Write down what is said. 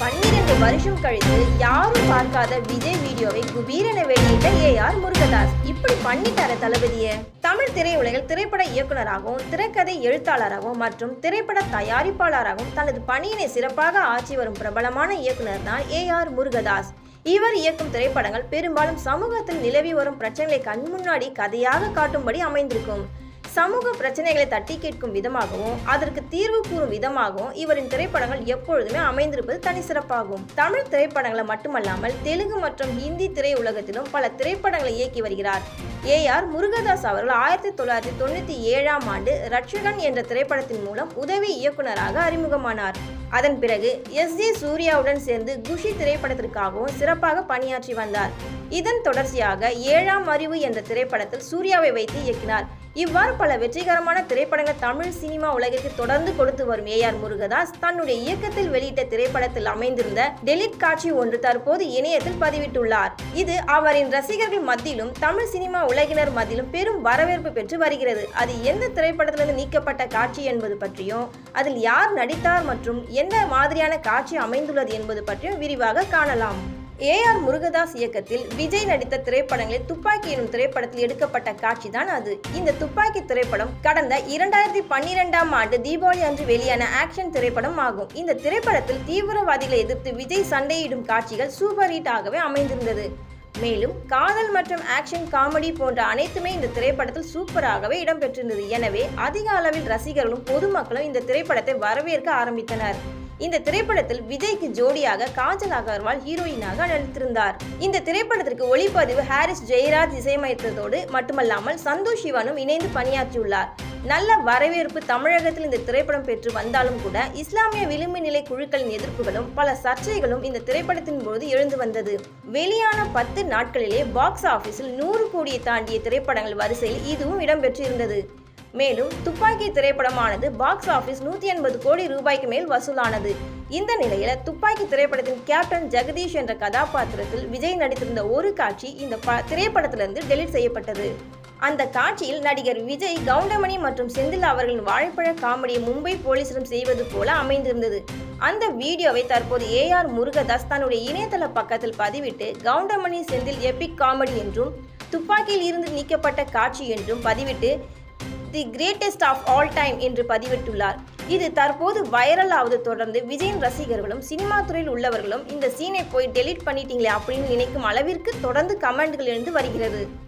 பன்னிரண்டு வருஷம் கழித்து யாரும் பார்க்காத விஜய் வீடியோவை குபீரென வெளியிட்ட ஏஆர் முருகதாஸ். இப்படி பண்ணிட்டார தளபதிய. தமிழ் திரையுலகில் திரைப்பட இயக்குனராகவும் திரைக்கதை எழுத்தாளராகவும் மற்றும் திரைப்பட தயாரிப்பாளராகவும் தனது பணியினை சிறப்பாக ஆற்றி வரும் பிரபலமான இயக்குனர் தான் ஏ ஆர் முருகதாஸ். இவர் இயக்கும் திரைப்படங்கள் பெரும்பாலும் சமூகத்தில் நிலவி வரும் பிரச்சனைகளை கண் முன்னாடி கதையாக காட்டும்படி அமைந்திருக்கும். சமூக பிரச்சனைகளை தட்டி கேட்கும் விதமாகவும் அதற்கு தீர்வு கூறும் விதமாகவும் இவரின் திரைப்படங்கள் எப்பொழுதுமே அமைந்திருப்பது தனி சிறப்பாகும். தமிழ் திரைப்படங்களை மட்டுமல்லாமல் தெலுங்கு மற்றும் ஹிந்தி திரையுலகத்திலும் பல திரைப்படங்களை இயக்கி வருகிறார். ஏஆர் முருகதாஸ் அவர்கள் ஆயிரத்தி தொள்ளாயிரத்தி தொண்ணூற்றி ஏழாம் ஆண்டு ரட்சகன் என்ற திரைப்படத்தின் மூலம் உதவி இயக்குனராக அறிமுகமானார். அதன் பிறகு எஸ் ஜே சூர்யாவுடன் சேர்ந்து குஷி திரைப்படத்திற்காகவும் சிறப்பாக பணியாற்றி வந்தார். இதன் தொடர்ச்சியாக ஏழாம் அறிவு என்ற திரைப்படத்தில் சூர்யாவை வைத்து இயக்கினார். இவ்வாறு பல வெற்றிகரமான திரைப்படங்கள் தமிழ் சினிமா உலகிற்கு தொடர்ந்து கொடுத்து வரும் ஏஆர் முருகதாஸ் தன்னுடைய இயக்கத்தில் வெளியிட்ட திரைப்படத்தில் அமைந்திருந்த டெலிட் காட்சி ஒன்று தற்போது இணையத்தில் பதிவிட்டுள்ளார். இது அவரின் ரசிகர்கள் மத்தியிலும் தமிழ் சினிமா உலகினர் மத்தியிலும் பெரும் வரவேற்பு பெற்று வருகிறது. அது எந்த திரைப்படத்திலிருந்து நீக்கப்பட்ட காட்சி என்பது பற்றியும் அதில் யார் நடித்தார் மற்றும் எந்த மாதிரியான காட்சி அமைந்துள்ளது என்பது பற்றியும் விரிவாக காணலாம். ஏஆர் முருகதாஸ் இயக்கத்தில் விஜய் நடித்த திரைப்படங்களில் துப்பாக்கி எனும் திரைப்படத்தில் எடுக்கப்பட்ட காட்சி தான் அது. இந்த துப்பாக்கி திரைப்படம் கடந்த இரண்டாயிரத்தி பன்னிரெண்டாம் ஆண்டு தீபாவளி அன்று வெளியான ஆக்ஷன் திரைப்படம் ஆகும். இந்த திரைப்படத்தில் தீவிரவாதிகளை எதிர்த்து விஜய் சண்டையிடும் காட்சிகள் சூப்பர் ஹிட் ஆகவே அமைந்திருந்தது. மேலும் காதல் மற்றும் ஆக்ஷன் காமெடி போன்ற அனைத்துமே இந்த திரைப்படத்தில் சூப்பராகவே இடம்பெற்றிருந்தது. எனவே அதிக அளவில் ரசிகர்களும் பொதுமக்களும் இந்த திரைப்படத்தை வரவேற்க ஆரம்பித்தனர். இந்த திரைப்படத்தில் விஜய்க்கு ஜோடியாக காஜல் அகர்வால் ஹீரோயினாக நடித்திருந்தார். இந்த திரைப்படத்திற்கு ஒளிப்பதிவு ஹாரிஸ் ஜெயராஜ் இசையமைத்ததோடு மட்டுமல்லாமல் சந்தோஷ் சிவனும் இணைந்து பணியாற்றியுள்ளார். நல்ல வரவேற்பு தமிழகத்தில் இந்த திரைப்படம் பெற்று வந்தாலும் கூட இஸ்லாமிய விளிம்பு நிலை குழுக்களின் எதிர்ப்புகளும் பல சர்ச்சைகளும் இந்த திரைப்படத்தின் போது எழுந்து வந்தது. வெளியான பத்து நாட்களிலே பாக்ஸ் ஆபீஸில் நூறு கோடியை தாண்டிய திரைப்படங்கள் வரிசையில் இதுவும் இடம்பெற்றிருந்தது மேலும் துப்பாக்கி திரைப்படமானது பாக்ஸ் ஆபீஸ் நூற்றி எண்பது கோடி ரூபாய்க்கு மேல் வசூலானது. இந்த நிலையில துப்பாக்கி திரைப்படத்தின் கேப்டன் ஜெகதீஷ் என்ற கதாபாத்திரத்தில் விஜய் நடித்திருந்த ஒரு காட்சி இந்த ப- திரைப்படத்திலிருந்து டெலிட் செய்யப்பட்டது. அந்த காட்சியில் நடிகர் விஜய் கவுண்டமணி மற்றும் செந்தில் அவர்களின் வாழைப்பழ காமெடியை மும்பை போலீசிடம் செய்வது போல அமைந்திருந்தது. அந்த வீடியோவை தற்போது ஏஆர் முருகதாஸ் தன்னுடைய இணையதள பக்கத்தில் பதிவிட்டு கவுண்டமணி செந்தில் எபிக் காமெடி என்றும் துப்பாக்கியில் இருந்து நீக்கப்பட்ட காட்சி என்றும் பதிவிட்டு the greatest of all time என்று பதிவிட்டுள்ளார். இது தற்போது வைரல் ஆவது தொடர்ந்து விஜயின் ரசிகர்களும் சினிமா துறையில் உள்ளவர்களும் இந்த சீனை போய் டெலீட் பண்ணிட்டீங்களே அப்படின்னு நினைக்கும் அளவிற்கு தொடர்ந்து கமெண்ட்கள் எழுந்து வருகிறது.